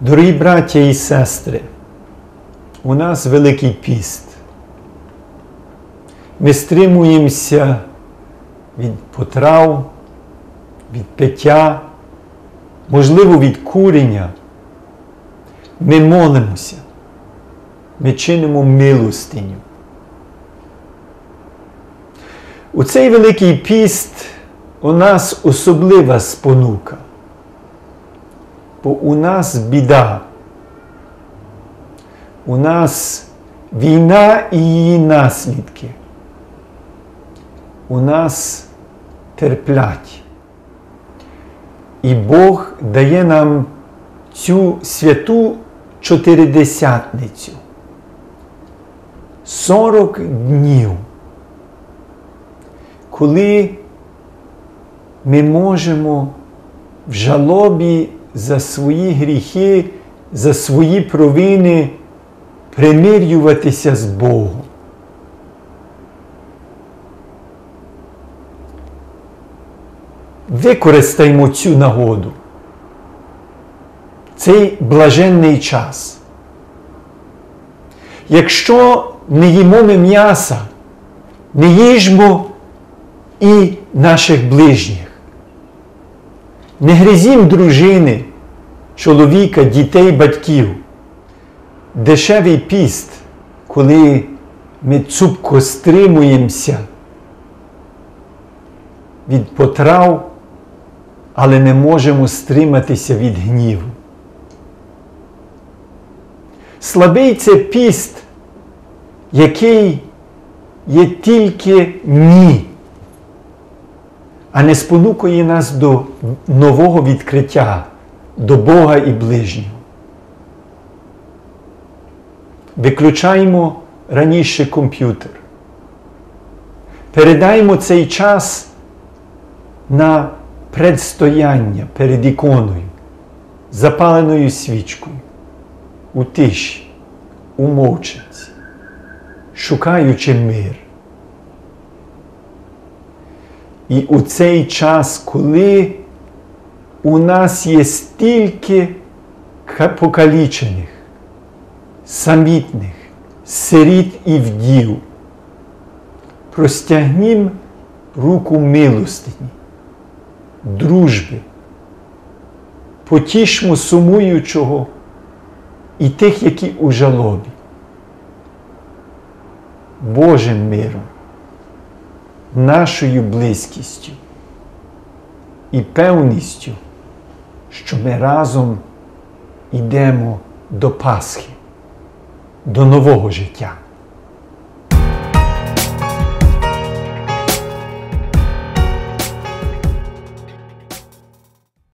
Дорогі браття і сестри, у нас Великий піст. Ми стримуємося від потрав, від пиття, можливо, від курення. Ми молимося, ми чинимо милостиню. У цей Великий піст у нас особлива спонука, бо у нас біда. У нас війна і її наслідки. У нас терплять. І Бог дає нам цю святу чотиридесятницю. 40 днів, коли ми можемо в жалобі за свої гріхи, за свої провини примирюватися з Богом. Використаймо цю нагоду, цей блаженний час. Якщо не їмо ми м'яса, не їжмо і наших ближніх. Не гризім дружини, чоловіка, дітей, батьків. Дешевий піст, коли ми цупко стримуємося від потрав, але не можемо стриматися від гніву. Слабий це піст, який є тільки ні, а не спонукує нас до нового відкриття, до Бога і ближнього. Виключаємо раніше комп'ютер. Передаємо цей час на предстояння перед іконою, запаленою свічкою, у тиші, у мовчанці, шукаючи мир. І у цей час, коли у нас є стільки покалічених, самітних, сиріт і вдів, простягнім руку милостині, дружби, потішмо сумуючого і тих, які у жалобі, Божим миром, нашою близькістю і певністю, що ми разом йдемо до Пасхи, до нового життя.